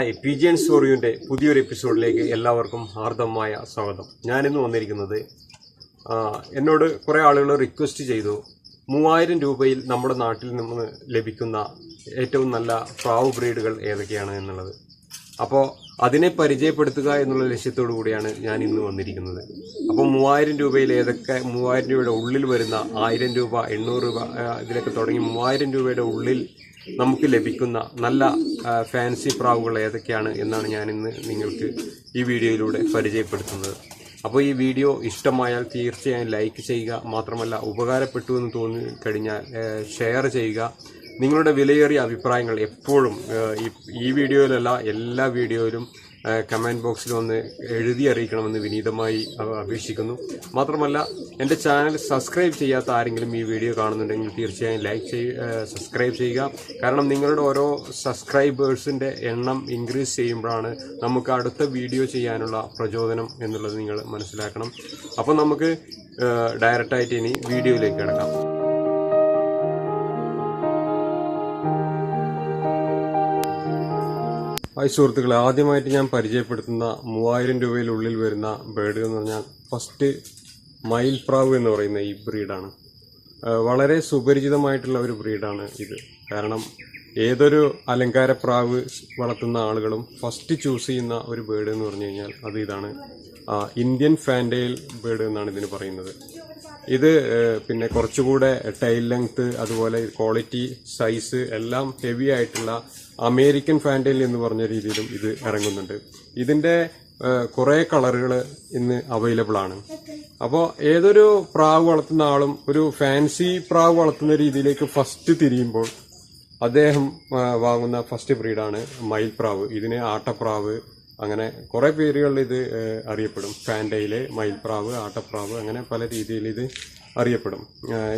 Hi P G N സ്റ്റോറിയുടെ പുതിയൊരു എപ്പിസോഡിലേക്ക് എല്ലാവർക്കും ഹാർദമായ സ്വാഗതം. ഞാനിന്ന് വന്നിരിക്കുന്നത് എന്നോട് കുറേ ആളുകൾ റിക്വസ്റ്റ് ചെയ്തു മൂവായിരം രൂപയിൽ നമ്മുടെ നാട്ടിൽ നിന്ന് ലഭിക്കുന്ന ഏറ്റവും നല്ല പ്രാവ് ബ്രീഡുകൾ ഏതൊക്കെയാണ് എന്നുള്ളത്. അപ്പോൾ അതിനെ പരിചയപ്പെടുത്തുക എന്നുള്ള ലക്ഷ്യത്തോടു കൂടിയാണ് ഞാൻ ഇന്ന് വന്നിരിക്കുന്നത്. അപ്പോൾ മൂവായിരം രൂപയിൽ ഏതൊക്കെ മൂവായിരം രൂപയുടെ ഉള്ളിൽ വരുന്ന ആയിരം രൂപ എണ്ണൂറ് രൂപ ഇതിലൊക്കെ തുടങ്ങി മൂവായിരം രൂപയുടെ ഉള്ളിൽ നമുക്ക് ലഭിക്കുന്ന നല്ല ഫാൻസി പ്രാവുകൾ ഏതൊക്കെയാണ് എന്നാണ് ഞാനിന്ന് നിങ്ങൾക്ക് ഈ വീഡിയോയിലൂടെ പരിചയപ്പെടുത്തുന്നത്. അപ്പോൾ ഈ വീഡിയോ ഇഷ്ടമായാൽ തീർച്ചയായും ലൈക്ക് ചെയ്യുക മാത്രമല്ല ഉപകാരപ്പെട്ടു എന്ന് തോന്നി കഴിഞ്ഞാൽ ഷെയർ ചെയ്യുക. നിങ്ങളുടെ വിലയേറിയ അഭിപ്രായങ്ങൾ എപ്പോഴും ഈ വീഡിയോയിലല്ല എല്ലാ വീഡിയോയിലും കമന്റ് ബോക്സിൽ വന്ന് എഴുതി അറിയിക്കണമെന്ന് വിനീതമായി അപേക്ഷിക്കുന്നു. മാത്രമല്ല എന്റെ ചാനൽ സബ്സ്ക്രൈബ് ചെയ്യാത്ത ആരെങ്കിലും ഈ വീഡിയോ കാണുന്നുണ്ടെങ്കിൽ തീർച്ചയായും ലൈക്ക് ചെയ്യുക സബ്സ്ക്രൈബ് ചെയ്യുക. കാരണം നിങ്ങളുടെ ഓരോ സബ്സ്ക്രൈബേഴ്സിന്റെ എണ്ണം ഇൻക്രീസ് ചെയ്യുമ്പോഴാണ് നമുക്ക് അടുത്ത വീഡിയോ ചെയ്യാനുള്ള പ്രചോദനം എന്നുള്ളത് നിങ്ങൾ മനസ്സിലാക്കണം. അപ്പോൾ നമുക്ക് ഡയറക്റ്റായിട്ട് ഇനി വീഡിയോയിലേക്ക് കിടക്കാം. ഹായ് സുഹൃത്തുക്കളെ ആദ്യമായിട്ട് ഞാൻ പരിചയപ്പെടുത്തുന്ന മൂവായിരം രൂപയിലുള്ളിൽ വരുന്ന ബേർഡ് എന്ന് പറഞ്ഞാൽ ഫസ്റ്റ് മയിൽപ്രാവ് എന്ന് പറയുന്ന ഈ ബ്രീഡാണ് വളരെ സുപരിചിതമായിട്ടുള്ള ഒരു ബ്രീഡാണ് ഇത്. കാരണം ഏതൊരു അലങ്കാര പ്രാവ് വളർത്തുന്ന ആളുകളും ഫസ്റ്റ് ചൂസ് ചെയ്യുന്ന ഒരു ബേഡ് എന്ന് പറഞ്ഞു കഴിഞ്ഞാൽ അത് ഇതാണ് ഇന്ത്യൻ ഫാൻഡെയിൽ ബേഡ് എന്നാണ് ഇതിന് പറയുന്നത്. ഇത് പിന്നെ കുറച്ചുകൂടെ ടൈൽ ലെങ്ത് അതുപോലെ ക്വാളിറ്റി സൈസ് എല്ലാം ഹെവി ആയിട്ടുള്ള അമേരിക്കൻ ഫാൻഡെയിൽ എന്ന് പറഞ്ഞ രീതിയിലും ഇത് ഇറങ്ങുന്നുണ്ട്. ഇതിന്റെ കുറേ കളറുകൾ ഇന്ന് അവൈലബിൾ ആണ്. അപ്പോൾ ഏതൊരു പ്രാവ് വളർത്തുന്ന ആളും ഒരു ഫാൻസി പ്രാവ് വളർത്തുന്ന രീതിയിലേക്ക് ഫസ്റ്റ് തിരിയുമ്പോൾ അദ്ദേഹം വാങ്ങുന്ന ഫസ്റ്റ് ബ്രീഡാണ് മയിൽ പ്രാവ്. ഇതിന് ആട്ടപ്രാവ് അങ്ങനെ കുറേ പേരുകളിൽ ഇത് അറിയപ്പെടും. ഫാൻഡയിൽ മയിൽപ്രാവ് ആട്ടപ്രാവ് അങ്ങനെ പല രീതിയിൽ ഇത് അറിയപ്പെടും.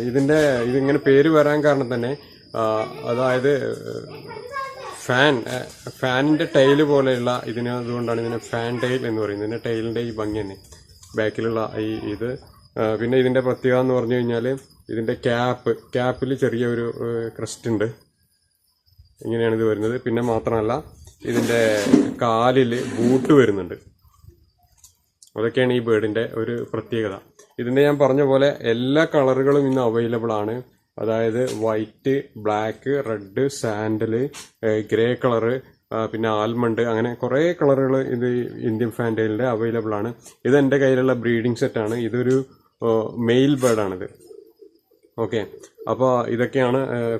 ഇതിന്റെ ഇതിങ്ങനെ പേര് വരാൻ കാരണം തന്നെ അതായത് ഫാൻ ഫാനിന്റെ ടൈൽ പോലെയുള്ള ഇതിന് അതുകൊണ്ടാണ് ഇതിനെ ഫാൻ ടൈൽ എന്ന് പറയുന്നത്. ഇതിന്റെ ടൈലിന്റെ ഈ ഭംഗി തന്നെ. ബാക്കിലുള്ള ഈ ഇത് പിന്നെ ഇതിന്റെ പ്രത്യേകത എന്ന് പറഞ്ഞു കഴിഞ്ഞാൽ ഇതിന്റെ ക്യാപ്പ് ക്യാപ്പിൽ ചെറിയൊരു ക്രസ്റ്റ് ഉണ്ട്. ഇങ്ങനെയാണ് ഇത് വരുന്നത്. പിന്നെ മാത്രമല്ല ഇതിന്റെ കാലിൽ ബൂട്ട് വരുന്നുണ്ട്. അതൊക്കെയാണ് ഈ ബേർഡിന്റെ ഒരു പ്രത്യേകത. ഇതിന്റെ ഞാൻ പറഞ്ഞ പോലെ എല്ലാ കളറുകളും ഇന്ന് അവൈലബിൾ ആണ്. അതായത് white black red sandal grey colour പിന്നെ ആൽമണ്ട് അങ്ങനെ കുറേ കളറുകൾ ഇത് ഇന്ത്യൻ ഫാന്റൈലിന്റെ അവൈലബിൾ ആണ്. ഇത് എന്റെ കയ്യിലുള്ള ബ്രീഡിംഗ് സെറ്റാണ്. ഇതൊരു മെയിൽ ബേർഡാണിത് ഓക്കെ. അപ്പോൾ ഇതൊക്കെയാണ്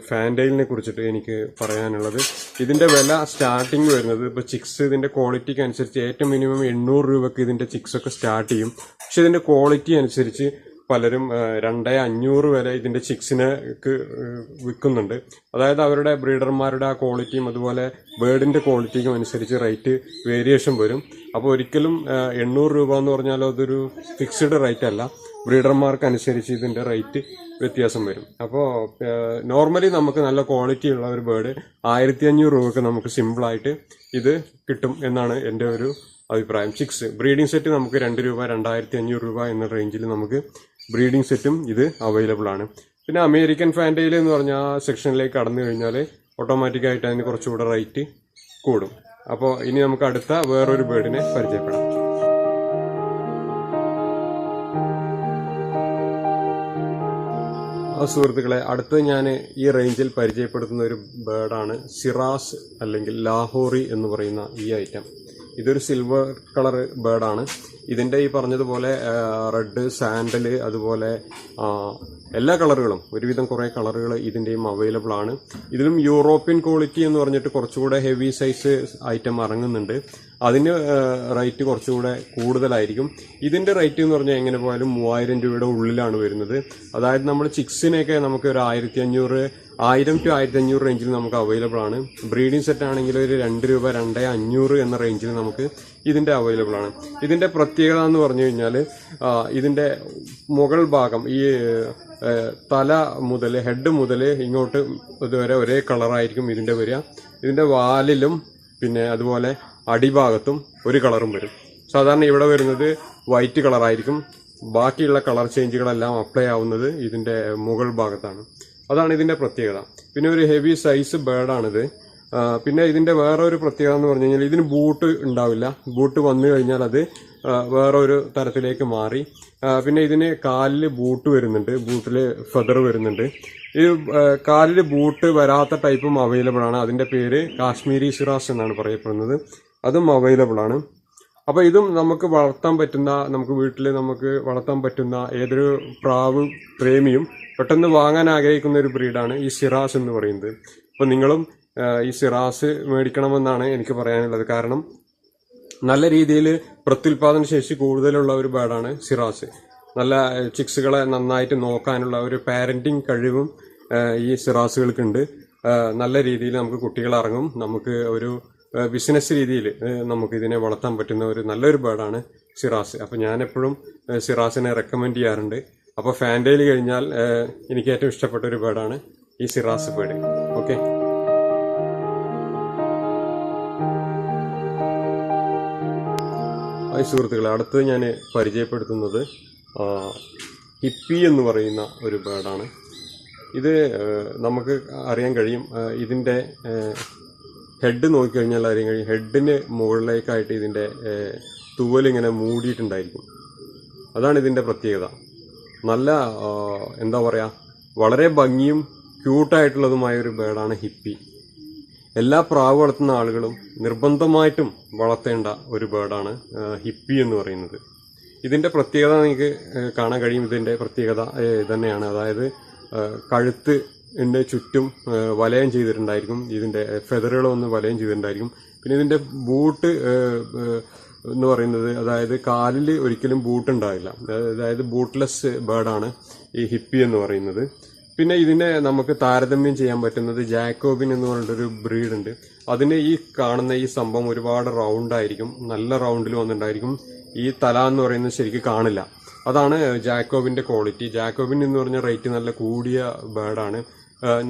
ഫാൻഡൈലിനെ കുറിച്ചിട്ട് എനിക്ക് പറയാനുള്ളത്. ഇതിന്റെ വില സ്റ്റാർട്ടിങ് വരുന്നത് ഇപ്പോൾ ചിക്സ് ഇതിന്റെ ക്വാളിറ്റിക്ക് അനുസരിച്ച് ഏറ്റവും മിനിമം എണ്ണൂറ് രൂപക്ക് ഇതിന്റെ ചിക്സ് ഒക്കെ സ്റ്റാർട്ട് ചെയ്യും. പക്ഷെ ഇതിന്റെ ക്വാളിറ്റി അനുസരിച്ച് പലരും രണ്ടേ അഞ്ഞൂറ് വരെ ഇതിന്റെ ചിക്സിന് വിൽക്കുന്നുണ്ട്. അതായത് അവരുടെ ബ്രീഡർമാരുടെ ആ ക്വാളിറ്റിയും അതുപോലെ ബേർഡിന്റെ ക്വാളിറ്റിക്കും അനുസരിച്ച് റേറ്റ് വേരിയേഷൻ വരും. അപ്പോൾ ഒരിക്കലും എണ്ണൂറ് രൂപ എന്ന് പറഞ്ഞാൽ അതൊരു ഫിക്സ്ഡ് റേറ്റ് അല്ല ബ്രീഡർമാർക്ക് അനുസരിച്ച് ഇതിന്റെ റേറ്റ് വ്യത്യാസം വരും. അപ്പോൾ നോർമലി നമുക്ക് നല്ല ക്വാളിറ്റി ഉള്ള ഒരു ബേർഡ് ആയിരത്തി അഞ്ഞൂറ് രൂപക്ക് നമുക്ക് സിമ്പിളായിട്ട് ഇത് കിട്ടും എന്നാണ് എന്റെ ഒരു അഭിപ്രായം. ചിക്സ് ബ്രീഡിംഗ് സെറ്റ് നമുക്ക് രണ്ട് രൂപ രണ്ടായിരത്തി അഞ്ഞൂറ് രൂപ എന്ന റേഞ്ചിൽ നമുക്ക് ബ്രീഡിംഗ് സെറ്റും ഇത് അവൈലബിൾ ആണ്. പിന്നെ അമേരിക്കൻ ഫാന്റയിൽ എന്ന് പറഞ്ഞാൽ ആ സെക്ഷനിലേക്ക് കടന്നു കഴിഞ്ഞാൽ ഓട്ടോമാറ്റിക്കായിട്ട് അതിന് കുറച്ചുകൂടെ റേറ്റ് കൂടും. അപ്പോൾ ഇനി നമുക്ക് അടുത്ത വേറൊരു ബേർഡിനെ പരിചയപ്പെടാം. സുഹൃത്തുക്കളെ അടുത്ത് ഞാൻ ഈ റേഞ്ചിൽ പരിചയപ്പെടുത്തുന്ന ഒരു ബേർഡാണ് സിറാസ് അല്ലെങ്കിൽ ലാഹോറി എന്ന് പറയുന്ന ഈ ഐറ്റം ഇതൊരു സിൽവർ കളർ ബേർഡാണ് ഇതിന്റെ ഈ പറഞ്ഞതുപോലെ റെഡ് സാൻഡൽ അതുപോലെ എല്ലാ കളറുകളും ഒരുവിധം കുറേ കളറുകൾ ഇതിന്റെയും അവൈലബിൾ ആണ്. ഇതിലും യൂറോപ്യൻ ക്വാളിറ്റി എന്ന് പറഞ്ഞിട്ട് കുറച്ചുകൂടെ ഹെവി സൈസ് ഐറ്റം ഇറങ്ങുന്നുണ്ട് അതിന് റേറ്റ് കുറച്ചുകൂടെ കൂടുതലായിരിക്കും. ഇതിന്റെ റേറ്റ് എന്ന് പറഞ്ഞാൽ എങ്ങനെ പോയാലും മൂവായിരം രൂപയുടെ ഉള്ളിലാണ് വരുന്നത്. അതായത് നമ്മൾ ചിക്സിനെയൊക്കെ നമുക്ക് ഒരു ആയിരത്തി അഞ്ഞൂറ് ആയിരം ടു ആയിരത്തി അഞ്ഞൂറ് റേഞ്ചിൽ നമുക്ക് അവൈലബിൾ ആണ്. ബ്രീഡിംഗ് സെറ്റ് ആണെങ്കിൽ ഒരു രണ്ട് രൂപ രണ്ട് അഞ്ഞൂറ് എന്ന റേഞ്ചിൽ നമുക്ക് ഇതിന്റെ അവൈലബിൾ ആണ്. ഇതിന്റെ പ്രത്യേകത എന്ന് പറഞ്ഞു കഴിഞ്ഞാൽ ഇതിന്റെ മുകൾ ഭാഗം ഈ തല മുതൽ ഹെഡ് മുതൽ ഇങ്ങോട്ട് ഇതുവരെ ഒരേ കളറായിരിക്കും ഇതിന്റെ വരിക. ഇതിന്റെ വാലിലും പിന്നെ അതുപോലെ അടിഭാഗത്തും ഒരു കളറും വരും. സാധാരണ ഇവിടെ വരുന്നത് വൈറ്റ് കളറായിരിക്കും ബാക്കിയുള്ള കളർ ചേഞ്ചുകളെല്ലാം അപ്ലൈ ആവുന്നത് ഇതിന്റെ മുകൾ ഭാഗത്താണ്. അതാണ് ഇതിന്റെ പ്രത്യേകത. പിന്നെ ഒരു ഹെവി സൈസ് ബേർഡാണിത് ആ, പിന്നെ ഇതിന്റെ വേറെ ഒരു പ്രത്യേകത എന്ന് പറഞ്ഞു കഴിഞ്ഞാൽ ഇതിന് ബൂട്ട് ഉണ്ടാവില്ല. ബൂട്ട് വന്നു കഴിഞ്ഞാൽ അത് വേറെ ഒരു തരത്തിലേക്ക് മാറി. പിന്നെ ഇതിന് കാലിൽ ബൂട്ട് വരുന്നുണ്ട്. ബൂട്ടിൽ ഫെദർ വരുന്നുണ്ട്. ഈ കാലിൽ ബൂട്ട് വരാത്ത ടൈപ്പും അവൈലബിൾ ആണ്. അതിന്റെ പേര് കാശ്മീരി സിറാസ് എന്നാണ് പറയപ്പെടുന്നത്. അതും അവൈലബിൾ ആണ്. അപ്പൊ ഇതും നമുക്ക് വളർത്താൻ പറ്റുന്ന നമുക്ക് വീട്ടിൽ നമുക്ക് വളർത്താൻ പറ്റുന്ന ഏതൊരു പ്രാവ് പ്രേമിയും പെട്ടെന്ന് വാങ്ങാൻ ആഗ്രഹിക്കുന്ന ഒരു ബ്രീഡാണ് ഈ സിറാസ് എന്ന് പറയുന്നത്. അപ്പൊ നിങ്ങളും ഈ സിറാസ് മേടിക്കണമെന്നാണ് എനിക്ക് പറയാനുള്ളത്. കാരണം നല്ല രീതിയിൽ പ്രത്യുൽപാദന ശേഷി കൂടുതലുള്ള ഒരു ബേഡാണ് സിറാസ്. നല്ല ചിക്സുകളെ നന്നായിട്ട് നോക്കാനുള്ള ഒരു പാരന്റിങ് കഴിവും ഈ സിറാസുകൾക്കുണ്ട്. നല്ല രീതിയിൽ നമുക്ക് കുട്ടികൾ ഇറങ്ങും നമുക്ക് ഒരു ബിസിനസ് രീതിയിൽ നമുക്ക് ഇതിനെ വളർത്താൻ പറ്റുന്ന ഒരു നല്ലൊരു ബേർഡാണ് സിറാസ്. അപ്പോൾ ഞാൻ എപ്പോഴും സിറാസിനെ റെക്കമെൻഡ് ചെയ്യാറുണ്ട്. അപ്പോൾ ഫാൻഡയിൽ കഴിഞ്ഞാൽ എനിക്ക് ഏറ്റവും ഇഷ്ടപ്പെട്ട ഒരു ബേർഡാണ് ഈ സിറാസ് ബേർഡ് ഓക്കെ ഹായ് സുഹൃത്തുക്കളെ അടുത്തത് ഞാൻ പരിചയപ്പെടുത്തുന്നത് ഹിപ്പി എന്ന് പറയുന്ന ഒരു ബേർഡാണ് ഇത് നമുക്ക് അറിയാൻ കഴിയും ഇതിന്റെ ഹെഡ് നോക്കിക്കഴിഞ്ഞാൽ അറിയാൻ കഴിയും ഹെഡിന് മുകളിലേക്കായിട്ട് ഇതിന്റെ തൂവലിങ്ങനെ മൂടിയിട്ടുണ്ടായിരിക്കും. അതാണ് ഇതിന്റെ പ്രത്യേകത. നല്ല എന്താ പറയുക വളരെ ഭംഗിയും ക്യൂട്ടായിട്ടുള്ളതുമായ ഒരു ബേഡാണ് ഹിപ്പി. എല്ലാ പ്രാവ് വളർത്തുന്ന ആളുകളും നിർബന്ധമായിട്ടും വളർത്തേണ്ട ഒരു ബേഡാണ് ഹിപ്പി എന്ന് പറയുന്നത്. ഇതിന്റെ പ്രത്യേകത നിങ്ങൾക്ക് കാണാൻ കഴിയും. ഇതിന്റെ പ്രത്യേകത തന്നെയാണ് അതായത് കഴുത്ത് ന്റെ ചുറ്റും വലയം ചെയ്തിട്ടുണ്ടായിരിക്കും. ഇതിന്റെ ഫെതറുകളൊന്ന് വലയം ചെയ്തിട്ടുണ്ടായിരിക്കും. പിന്നെ ഇതിന്റെ ബൂട്ട് എന്ന് പറയുന്നത് അതായത് കാലിൽ ഒരിക്കലും ബൂട്ട് ഉണ്ടാവില്ല. അതായത് ബൂട്ട്ലെസ് ബേർഡാണ് ഈ ഹിപ്പി എന്ന് പറയുന്നത്. പിന്നെ ഇതിനെ നമുക്ക് താരതമ്യം ചെയ്യാൻ പറ്റുന്നത് ജാക്കോബിൻ എന്ന് പറഞ്ഞിട്ടൊരു ബ്രീഡ് ഉണ്ട്. അതിന് ഈ കാണുന്ന ഈ സംഭവം ഒരുപാട് റൗണ്ട് ആയിരിക്കും. നല്ല റൗണ്ടിൽ വന്നിട്ടുണ്ടായിരിക്കും. ഈ തല എന്ന് പറയുന്നത് ശരിക്കും കാണില്ല. അതാണ് ജാക്കോബിന്റെ ക്വാളിറ്റി. ജാക്കോബിൻ എന്ന് പറഞ്ഞ റേറ്റ് നല്ല കൂടിയ ബേർഡാണ്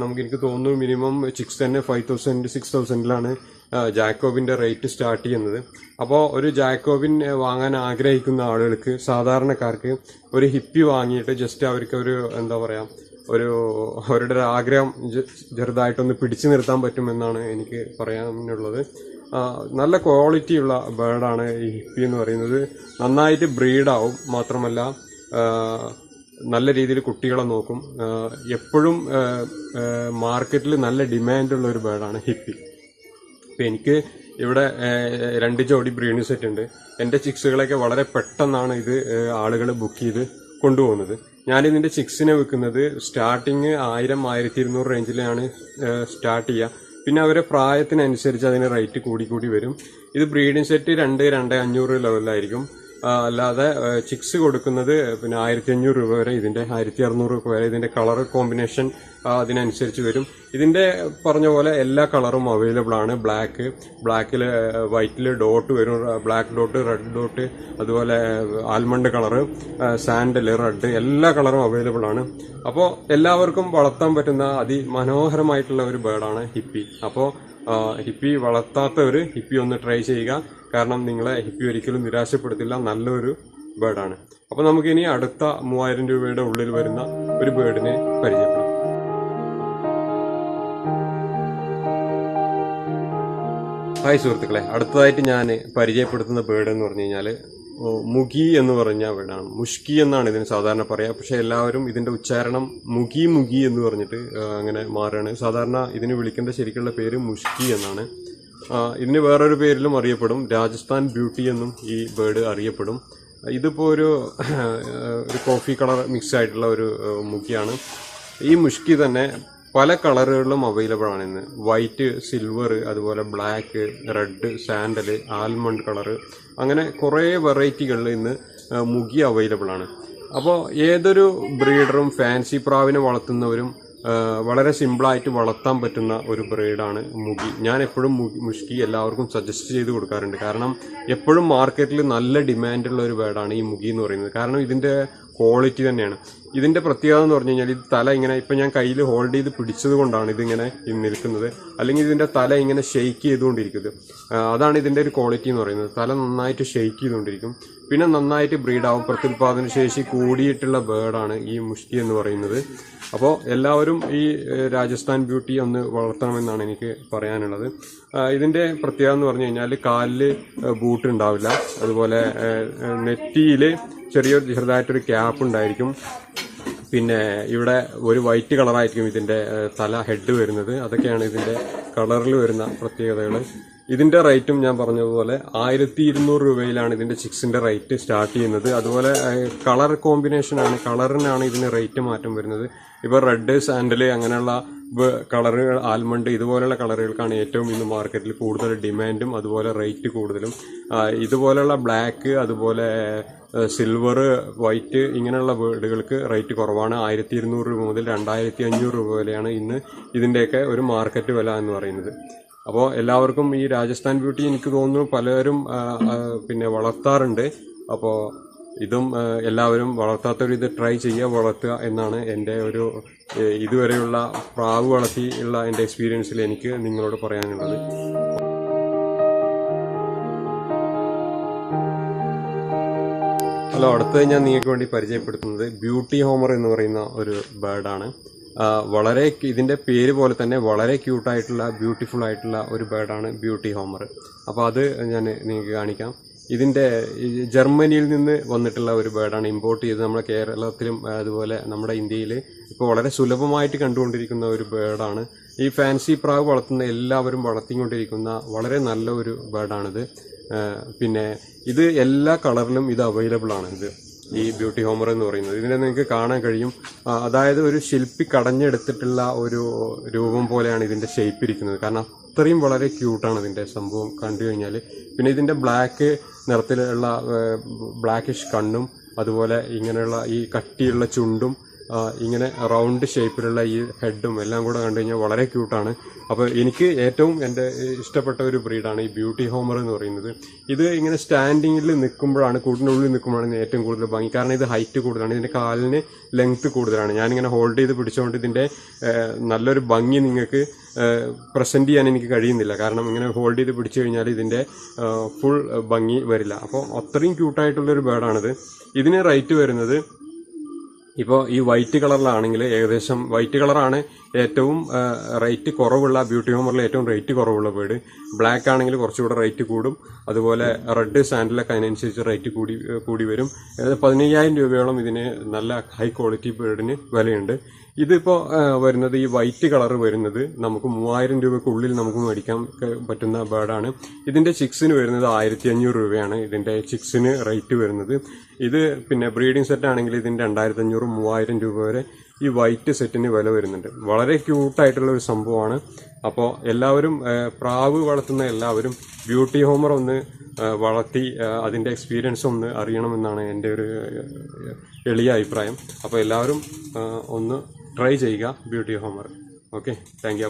നമുക്ക് എനിക്ക് തോന്നുന്നു മിനിമം ചിക്സ് തന്നെ ഫൈവ് തൗസൻഡ് സിക്സ് തൗസൻഡിലാണ് ജാക്കോബിന്റെ റേറ്റ് സ്റ്റാർട്ട് ചെയ്യുന്നത്. അപ്പോൾ ഒരു ജാക്കോബിൻ വാങ്ങാൻ ആഗ്രഹിക്കുന്ന ആളുകൾക്ക് സാധാരണക്കാർക്ക് ഒരു ഹിപ്പി വാങ്ങിയിട്ട് ജസ്റ്റ് അവർക്ക് ഒരു എന്താ പറയുക ഒരു അവരുടെ ഒരു ആഗ്രഹം ചെറുതായിട്ടൊന്ന് പിടിച്ചു നിർത്താൻ പറ്റുമെന്നാണ് എനിക്ക് പറയാനുള്ളത്. നല്ല ക്വാളിറ്റിയുള്ള ബേർഡാണ് ഈ ഹിപ്പി എന്ന് പറയുന്നത്. നന്നായിട്ട് ബ്രീഡാവും മാത്രമല്ല നല്ല രീതിയിൽ കുട്ടികളെ നോക്കും. എപ്പോഴും മാർക്കറ്റിൽ നല്ല ഡിമാൻഡുള്ള ഒരു ബേഡാണ് ഹിപ്പി. ഇപ്പം എനിക്ക് ഇവിടെ രണ്ട് ജോഡി ബ്രീണി സെറ്റ് ഉണ്ട്. എന്റെ ചിക്സുകളൊക്കെ വളരെ പെട്ടെന്നാണ് ഇത് ആളുകൾ ബുക്ക് ചെയ്ത് കൊണ്ടുപോകുന്നത്. ഞാനിതിന്റെ ചിക്സിനെ വിൽക്കുന്നത് സ്റ്റാർട്ടിങ് ആയിരം ആയിരത്തി ഇരുന്നൂറ് റേഞ്ചിലാണ് സ്റ്റാർട്ട് ചെയ്യുക. പിന്നെ അവരെ പ്രായത്തിനനുസരിച്ച് അതിന് റേറ്റ് കൂടി കൂടി വരും. ഇത് ബ്രീഡിംഗ് സെറ്റ് രണ്ട് രണ്ട് അഞ്ഞൂറ് ലെവലിലായിരിക്കും. അല്ലാതെ ചിക്സ് കൊടുക്കുന്നത് പിന്നെ ആയിരത്തി അഞ്ഞൂറ് രൂപ വരെ ഇതിന്റെ ആയിരത്തി അറുന്നൂറ് രൂപ വരെ ഇതിന്റെ കളർ കോമ്പിനേഷൻ അതിനനുസരിച്ച് വരും. ഇതിന്റെ പറഞ്ഞ പോലെ എല്ലാ കളറും അവൈലബിൾ ആണ്. ബ്ലാക്ക് ബ്ലാക്കിൽ വൈറ്റിൽ ഡോട്ട് വരും. ബ്ലാക്ക് ഡോട്ട് റെഡ് ഡോട്ട് അതുപോലെ ആൽമണ്ട് കളറ് സാൻഡൽ റെഡ് എല്ലാ കളറും അവൈലബിൾ ആണ്. അപ്പോൾ എല്ലാവർക്കും വളർത്താൻ പറ്റുന്ന അതിമനോഹരമായിട്ടുള്ള ഒരു ബേർഡാണ് ഹിപ്പി. അപ്പോൾ ഹിപ്പി വളർത്താത്തവർ ഹിപ്പി ഒന്ന് ട്രൈ ചെയ്യുക. കാരണം നിങ്ങളെ ഹിപ്പി ഒരിക്കലും നിരാശപ്പെടുത്തില്ല നല്ലൊരു ബേഡാണ് അപ്പോൾ നമുക്കിനി അടുത്ത മൂവായിരം രൂപയുടെ ഉള്ളിൽ വരുന്ന ഒരു ബേഡിനെ പരിചയപ്പെടാം. ഹായ് സുഹൃത്തുക്കളെ അടുത്തതായിട്ട് ഞാൻ പരിചയപ്പെടുത്തുന്ന ബേഡ് എന്ന് പറഞ്ഞു കഴിഞ്ഞാൽ മുഗി എന്ന് പറഞ്ഞ ബേർഡാണ് മുഷ്കി എന്നാണ് ഇതിന് സാധാരണ പറയുക പക്ഷെ എല്ലാവരും ഇതിന്റെ ഉച്ചാരണം മുഗി മുഗി എന്ന് പറഞ്ഞിട്ട് അങ്ങനെ മാറുകയാണ്. സാധാരണ ഇതിന് വിളിക്കേണ്ട ശരിക്കുള്ള പേര് മുഷ്കി എന്നാണ്. ഇതിന് വേറൊരു പേരിലും അറിയപ്പെടും. രാജസ്ഥാൻ ബ്യൂട്ടി എന്നും ഈ ബേർഡ് അറിയപ്പെടും. ഇതിപ്പോൾ ഒരു ഒരു കോഫി കളർ മിക്സ് ആയിട്ടുള്ള ഒരു മുക്കിയാണ്. ഈ മുഷ്കി തന്നെ പല കളറുകളിലും അവൈലബിൾ ആണ് ഇന്ന്. വൈറ്റ് സിൽവർ അതുപോലെ black red sandal almond colour അങ്ങനെ കുറേ വെറൈറ്റികളിൽ ഇന്ന് മുഗി അവൈലബിൾ ആണ്. അപ്പോൾ ഏതൊരു ബ്രീഡറും ഫാൻസി പ്രാവിനെ വളർത്തുന്നവരും വളരെ സിമ്പിളായിട്ട് വളർത്താൻ പറ്റുന്ന ഒരു ബ്രീഡാണ് മുഗി. ഞാൻ എപ്പോഴും മുഷ്കി എല്ലാവർക്കും സജസ്റ്റ് ചെയ്ത് കൊടുക്കാറുണ്ട്. കാരണം എപ്പോഴും മാർക്കറ്റിൽ നല്ല ഡിമാൻഡുള്ള ഒരു ബേഡാണ് ഈ മുഗി എന്ന് പറയുന്നത്. കാരണം ഇതിന്റെ ക്വാളിറ്റി തന്നെയാണ്. ഇതിന്റെ പ്രത്യേകത എന്ന് പറഞ്ഞു കഴിഞ്ഞാൽ ഇത് തല ഇങ്ങനെ ഇപ്പൊ ഞാൻ കയ്യിൽ ഹോൾഡ് ചെയ്ത് പിടിച്ചത് കൊണ്ടാണ് ഇതിങ്ങനെ നിൽക്കുന്നത്. അല്ലെങ്കിൽ ഇതിന്റെ തല ഇങ്ങനെ ഷെയ്ക്ക് ചെയ്തുകൊണ്ടിരിക്കുന്നത്. അതാണ് ഇതിന്റെ ഒരു ക്വാളിറ്റി എന്ന് പറയുന്നത്. തല നന്നായിട്ട് ഷെയ്ക്ക് ചെയ്തുകൊണ്ടിരിക്കും. പിന്നെ നന്നായിട്ട് ബ്രീഡാവും പ്രത്യുൽപാദന ശേഷി കൂടിയിട്ടുള്ള ബേർഡാണ് ഈ മുഷ്ടി എന്ന് പറയുന്നത്. അപ്പോൾ എല്ലാവരും ഈ രാജസ്ഥാൻ ബ്യൂട്ടി ഒന്ന് വളർത്തണമെന്നാണ് എനിക്ക് പറയാനുള്ളത്. ഇതിന്റെ പ്രത്യേകത എന്ന് പറഞ്ഞു കഴിഞ്ഞാൽ കാലിൽ ബൂട്ട് ഉണ്ടാവില്ല. അതുപോലെ നെറ്റിയിൽ ചെറിയൊരു ചെറുതായിട്ടൊരു ക്യാപ്പ് ഉണ്ടായിരിക്കും. പിന്നെ ഇവിടെ ഒരു വൈറ്റ് കളറായിരിക്കും ഇതിന്റെ തല ഹെഡ് വരുന്നത്. അതൊക്കെയാണ് ഇതിന്റെ കളറിൽ വരുന്ന പ്രത്യേകതകൾ ഇതിന്റെ റേറ്റും ഞാൻ പറഞ്ഞതുപോലെ ആയിരത്തി ഇരുന്നൂറ് രൂപയിലാണ് ഇതിന്റെ ചിക്സിന്റെ റേറ്റ് സ്റ്റാർട്ട് ചെയ്യുന്നത്. അതുപോലെ കളർ കോമ്പിനേഷനാണ് കളറിനാണ് ഇതിന് റേറ്റ് മാറ്റം വരുന്നത്. ഇപ്പോൾ റെഡ് സാൻഡൽ അങ്ങനെയുള്ള കളറുകൾ ആൽമണ്ട് ഇതുപോലെയുള്ള കളറുകൾക്കാണ് ഏറ്റവും ഇന്ന് മാർക്കറ്റിൽ കൂടുതൽ ഡിമാൻഡും അതുപോലെ റേറ്റ് കൂടുതലും. ഇതുപോലെയുള്ള ബ്ലാക്ക് അതുപോലെ സിൽവർ വൈറ്റ് ഇങ്ങനെയുള്ള വീടുകൾക്ക് റേറ്റ് കുറവാണ്. ആയിരത്തി ഇരുന്നൂറ് രൂപ മുതൽ രണ്ടായിരത്തി അഞ്ഞൂറ് രൂപ വരെയാണ് ഇന്ന് ഇതിന്റെയൊക്കെ ഒരു മാർക്കറ്റ് വില എന്ന് പറയുന്നത്. അപ്പോൾ എല്ലാവർക്കും ഈ രാജസ്ഥാൻ ബ്യൂട്ടി എനിക്ക് തോന്നുന്നു പലരും പിന്നെ വളർത്താറുണ്ട്. അപ്പോൾ ഇതും എല്ലാവരും വളർത്താത്തവർ ഇത് ട്രൈ ചെയ്യുക വളർത്തുക എന്നാണ് എന്റെ ഒരു ഇതുവരെയുള്ള പ്രാവ് വളർത്തിയുള്ള എന്റെ എക്സ്പീരിയൻസിൽ എനിക്ക് നിങ്ങളോട് പറയാനുള്ളത്. ഹലോ അടുത്തത് ഞാൻ നിങ്ങൾക്ക് വേണ്ടി പരിചയപ്പെടുത്തുന്നത് ബ്യൂട്ടി ഹോമർ എന്ന് പറയുന്ന ഒരു ബേർഡാണ് വളരെ ഇതിന്റെ പേര് പോലെ തന്നെ വളരെ ക്യൂട്ടായിട്ടുള്ള ബ്യൂട്ടിഫുൾ ആയിട്ടുള്ള ഒരു ബേർഡാണ് ബ്യൂട്ടി ഹോമർ. അപ്പോൾ അത് ഞാൻ നിങ്ങൾക്ക് കാണിക്കാം. ഇതിന്റെ ജർമ്മനിയിൽ നിന്ന് വന്നിട്ടുള്ള ഒരു ബേർഡാണ് ഇമ്പോർട്ട് ചെയ്ത് നമ്മുടെ കേരളത്തിലും അതുപോലെ നമ്മുടെ ഇന്ത്യയിൽ ഇപ്പോൾ വളരെ സുലഭമായിട്ട് കണ്ടുകൊണ്ടിരിക്കുന്ന ഒരു ബേർഡാണ് ഈ ഫാൻസി പ്രാവ് വളർത്തുന്ന എല്ലാവരും വളർത്തിക്കൊണ്ടിരിക്കുന്ന വളരെ നല്ല ഒരു ബേർഡാണിത് പിന്നെ ഇത് എല്ലാ കളറിലും ഇത് അവൈലബിൾ ആണ് ഇത്. ഈ ബ്യൂട്ടി ഹോമർ എന്ന് പറയുന്നത്. ഇതിനെ നിങ്ങൾക്ക് കാണാൻ കഴിയും. അതായത് ഒരു ശില്പി കടഞ്ഞെടുത്തിട്ടുള്ള ഒരു രൂപം പോലെയാണ് ഇതിന്റെ ഷേപ്പ് ഇരിക്കുന്നത്. കാരണം അത്രയും വളരെ ക്യൂട്ടാണ് ഇതിന്റെ സംഭവം കണ്ടു കഴിഞ്ഞാൽ പിന്നെ ഇതിന്റെ ബ്ലാക്ക് നിറത്തിലുള്ള ബ്ലാക്കിഷ് കണ്ണും അതുപോലെ ഇങ്ങനെയുള്ള ഈ കട്ടിയുള്ള ചുണ്ടും ഇങ്ങനെ റൗണ്ട് ഷേപ്പിലുള്ള ഈ ഹെഡും എല്ലാം കൂടെ കണ്ടു കഴിഞ്ഞാൽ വളരെ ക്യൂട്ടാണ്. അപ്പോൾ എനിക്ക് ഏറ്റവും എന്റെ ഇഷ്ടപ്പെട്ട ഒരു ബ്രീഡാണ് ഈ ബ്യൂട്ടി ഹോമർ എന്ന് പറയുന്നത്. ഇത് ഇങ്ങനെ സ്റ്റാൻഡിങ്ങിൽ നിൽക്കുമ്പോഴാണ് കൂട്ടിനുള്ളിൽ നിൽക്കുമ്പോഴാണ് ഏറ്റവും കൂടുതൽ ഭംഗി. കാരണം ഇത് ഹൈറ്റ് കൂടുതലാണ് ഇതിന്റെ കാലിന് ലെങ്ത് കൂടുതലാണ്. ഞാനിങ്ങനെ ഹോൾഡ് ചെയ്ത് പിടിച്ചുകൊണ്ട് ഇതിന്റെ നല്ലൊരു ഭംഗി നിങ്ങൾക്ക് പ്രസന്റ് ചെയ്യാൻ എനിക്ക് കഴിയുന്നില്ല. കാരണം ഇങ്ങനെ ഹോൾഡ് ചെയ്ത് പിടിച്ചു കഴിഞ്ഞാൽ ഇതിന്റെ ഫുൾ ഭംഗി വരില്ല. അപ്പോൾ അത്രയും ക്യൂട്ടായിട്ടുള്ളൊരു ബേഡാണിത്. ഇതിന് റേറ്റ് വരുന്നത് ഇപ്പോൾ ഈ വൈറ്റ് കളറിലാണെങ്കിൽ ഏകദേശം വൈറ്റ് കളറാണ് ഏറ്റവും റേറ്റ് കുറവുള്ള ബ്യൂട്ടി ഹോമറിൽ ഏറ്റവും റേറ്റ് കുറവുള്ള വീട്. ബ്ലാക്ക് ആണെങ്കിൽ കുറച്ചുകൂടെ റേറ്റ് കൂടും. അതുപോലെ റെഡ് സാൻഡിലൊക്കെ അതിനനുസരിച്ച് റേറ്റ് കൂടി കൂടി വരും. ഏകദേശം പതിനയ്യായിരം രൂപയോളം ഇതിന് നല്ല ഹൈ ക്വാളിറ്റി ബേർഡിന് വിലയുണ്ട്. ഇതിപ്പോൾ വരുന്നത് ഈ വൈറ്റ് കളർ വരുന്നത് നമുക്ക് മൂവായിരം രൂപക്കുള്ളിൽ നമുക്ക് മേടിക്കാൻ പറ്റുന്ന ബേർഡാണ് ഇതിന്റെ ചിക്സിന് വരുന്നത് ആയിരത്തി അഞ്ഞൂറ് രൂപയാണ്. ഇതിന്റെ ചിക്സിന് റേറ്റ് വരുന്നത്. ഇത് പിന്നെ ബ്രീഡിംഗ് സെറ്റ് ആണെങ്കിൽ ഇതിന് രണ്ടായിരത്തി അഞ്ഞൂറ് മൂവായിരം രൂപ വരെ ഈ വൈറ്റ് സെറ്റിന് വില വരുന്നുണ്ട്. വളരെ ക്യൂട്ടായിട്ടുള്ള ഒരു സംഭവമാണ്. അപ്പോൾ എല്ലാവരും പ്രാവ് വളർത്തുന്ന എല്ലാവരും ബ്യൂട്ടി ഹോമർ ഒന്ന് വളർത്തി അതിന്റെ എക്സ്പീരിയൻസ് ഒന്ന് അറിയണമെന്നാണ് എന്റെ ഒരു എളിയ അഭിപ്രായം. അപ്പോൾ എല്ലാവരും ഒന്ന് ട്രൈ ചെയ്യുക. Beauty homer okay thank you